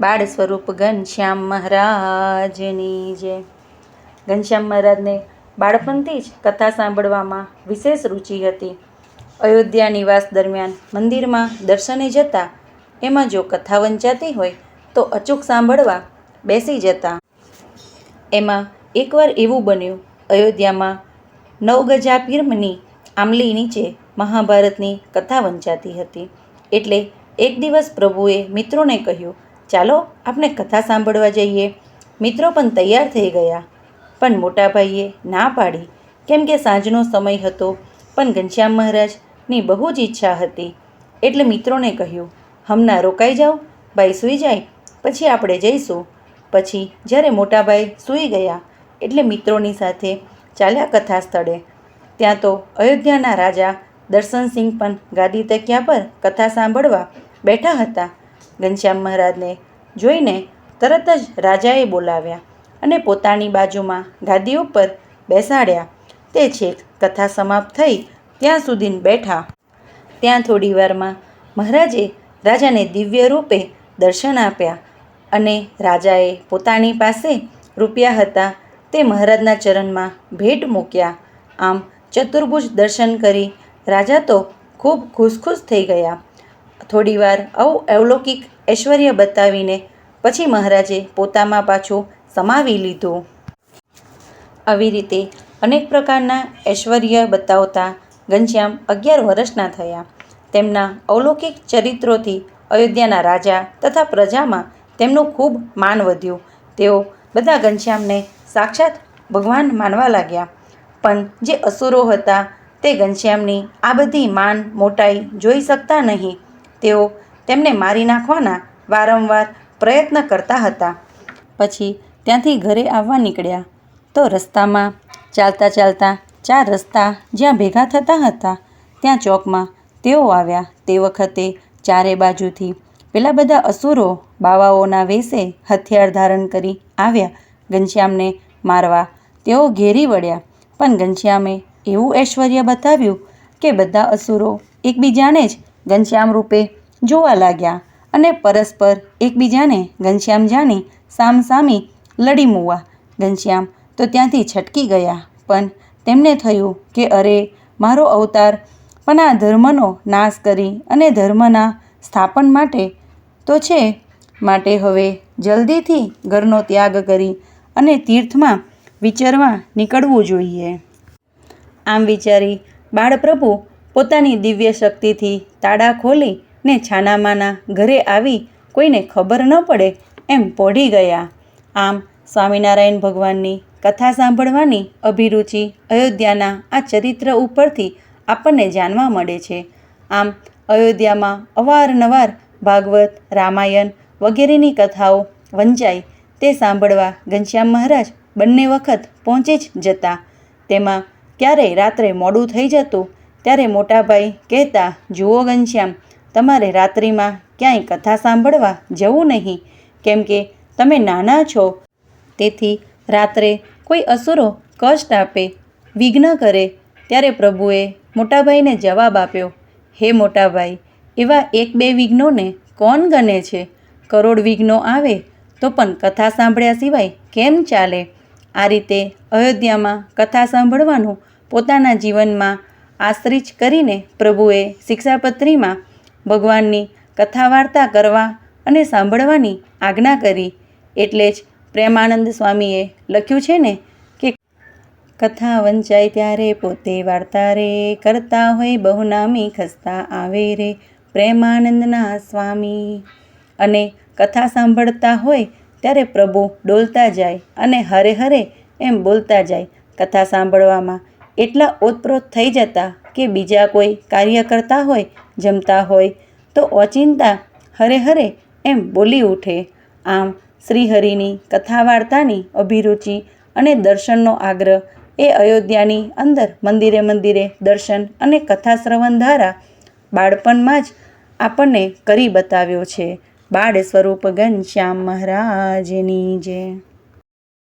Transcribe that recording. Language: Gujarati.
બાળ સ્વરૂપ ઘનશ્યામ મહારાજની જય ઘનશ્યામ મહારાજને બાળપણથી જ કથા સાંભળવામાં વિશેષ રુચિ હતી. અયોધ્યા નિવાસ દરમિયાન મંદિરમાં દર્શને જતા એમાં જો કથા વંચાતી હોય તો અચૂક સાંભળવા બેસી જતા. એમાં એકવાર એવું બન્યું, અયોધ્યામાં નવગજા પીરમની આંબલી નીચે મહાભારતની કથા વંચાતી હતી. એટલે એક દિવસ પ્રભુએ મિત્રોને કહ્યું ચાલો આપણે કથા સાંભળવા જઈએ. મિત્રો પણ તૈયાર થઈ ગયા. પણ મોટાભાઈએ ના પાડી, કેમ કે સાંજનો સમય હતો. પણ ઘનશ્યામ મહારાજની બહુ જ ઈચ્છા હતી. એટલે મિત્રોને કહ્યું, હમણાં રોકાઈ જાઓ ભાઈ સૂઈ જાય, પછી આપણે જઈશું. પછી જ્યારે મોટાભાઈ સૂઈ ગયા, એટલે મિત્રોની સાથે ચાલ્યા કથા સ્થળે. ત્યાં તો અયોધ્યાના રાજા દર્શનસિંહ પણ ગાદી તક્યા પર કથા સાંભળવા બેઠા હતા. ઘનશ્યામ મહારાજને જોઈને તરત જ રાજાએ બોલાવ્યા અને પોતાની બાજુમાં ગાદી ઉપર બેસાડ્યા. તે છેક કથા સમાપ્ત થઈ ત્યાં સુધી બેઠા. ત્યાં થોડી વારમાં મહારાજે રાજાને દિવ્ય રૂપે દર્શન આપ્યા અને રાજાએ પોતાની પાસે રૂપિયા હતા તે મહારાજના ચરણમાં ભેટ મૂક્યા. આમ ચતુર્ભુજ દર્શન કરી રાજા તો ખૂબ ખુશ થઈ ગયા. થોડીવાર આવું અવલૌકિક ઐશ્વર્ય બતાવીને પછી મહારાજે પોતામાં પાછું સમાવી લીધું. આવી રીતે અનેક પ્રકારના ઐશ્વર્ય બતાવતા ઘનશ્યામ અગિયાર વર્ષના થયા. તેમના અવલૌકિક ચરિત્રોથી અયોધ્યાના રાજા તથા પ્રજામાં તેમનું ખૂબ માન વધ્યું. તેઓ બધા ઘનશ્યામને સાક્ષાત ભગવાન માનવા લાગ્યા. પણ જે અસુરો હતા તે ઘનશ્યામની આ બધી માન મોટાઈ જોઈ શકતા નહીં. તેઓ તેમને મારી નાખવાના વારંવાર પ્રયત્ન કરતા હતા. પછી ત્યાંથી ઘરે આવવા નીકળ્યા. તો રસ્તામાં ચાલતા ચાલતા ચાર રસ્તા જ્યાં ભેગા થતા હતા, ત્યાં ચોકમાં તેઓ આવ્યા. તે વખતે ચારે બાજુથી પેલા બધા અસુરો બાવાઓના વેશે હથિયાર ધારણ કરી આવ્યા. ઘનશ્યામને મારવા તેઓ ઘેરી વળ્યા. પણ ઘનશ્યામે એવું ઐશ્વર્ય બતાવ્યું કે બધા અસુરો એકબીજાને જ ઘનશ્યામ રૂપે જોવા લાગ્યા અને પરસ્પર એકબીજાને ઘનશ્યામ જાણી સામસામી લડી મૂવા. ઘનશ્યામ તો ત્યાંથી છટકી ગયા, પણ તેમને થયું કે અરે, મારો અવતાર પણ આ ધર્મનો નાશ કરી અને ધર્મના સ્થાપન માટે તો છે, માટે હવે જલ્દીથી ઘરનો ત્યાગ કરી અને તીર્થમાં વિચારવા નીકળવું જોઈએ. આમ વિચારી બાળપ્રભુ પોતાની દિવ્ય શક્તિથી તાળા ખોલી ને છાનામાના ઘરે આવી કોઈને ખબર ન પડે એમ પોઢી ગયા. આમ સ્વામિનારાયણ ભગવાનની કથા સાંભળવાની અભિરુચિ અયોધ્યાના આ ચરિત્ર ઉપરથી આપણને જાણવા મળે છે. આમ અયોધ્યામાં અવારનવાર ભાગવત, રામાયણ વગેરેની કથાઓ વંચાય તે સાંભળવા ઘનશ્યામ મહારાજ બંને વખત પહોંચી જ જતા. તેમાં ક્યારેય રાત્રે મોડું થઈ જતું, ત્યારે મોટાભાઈ કહેતા, જુઓ ઘનશ્યામ તમારે રાત્રિમાં ક્યાંય કથા સાંભળવા જવું નહીં. કેમ કે તમે નાના છો. તેથી રાત્રે કોઈ અસુરો કષ્ટ આપે, વિઘ્ન કરે, ત્યારે પ્રભુએ મોટાભાઈને જવાબ આપ્યો, હે મોટાભાઈ, એવા એક બે વિઘ્નોને કોણ ગણે છે? કરોડ વિઘ્નો આવે તો પણ કથા સાંભળ્યા સિવાય કેમ ચાલે? આ રીતે અયોધ્યામાં કથા સાંભળવાનું પોતાના જીવનમાં આશ્રિત કરીને પ્રભુએ શિક્ષાપત્રીમાં ભગવાનની કથા વાર્તા કરવા અને સાંભળવાની આજ્ઞા કરી. એટલે જ પ્રેમાનંદ સ્વામીએ લખ્યું છે ને કે, કથા વંચાય ત્યારે પોતે વાર્તા રે, કરતા હોય બહુનામી ખસતા આવે રે પ્રેમાનંદના સ્વામી. અને કથા સાંભળતા હોય ત્યારે પ્રભુ ડોલતા જાય અને હરે હરે એમ બોલતા જાય. કથા સાંભળવામાં એટલા ઓતપ્રોત થઈ જતા કે બીજા કોઈ કાર્ય કરતા હોય, જમતા હોય, તો ઓચિંતા હરે હરે એમ બોલી ઉઠે. આમ શ્રીહરિની કથા વાર્તાની અભિરુચિ અને દર્શનનો આગ્રહ એ અયોધ્યાની અંદર મંદિરે મંદિરે દર્શન અને કથા શ્રવણ દ્વારા બાળપણમાં જ આપણને કરી બતાવ્યો છે. બાળ સ્વરૂપ ઘનશ્યામ મહારાજની જય.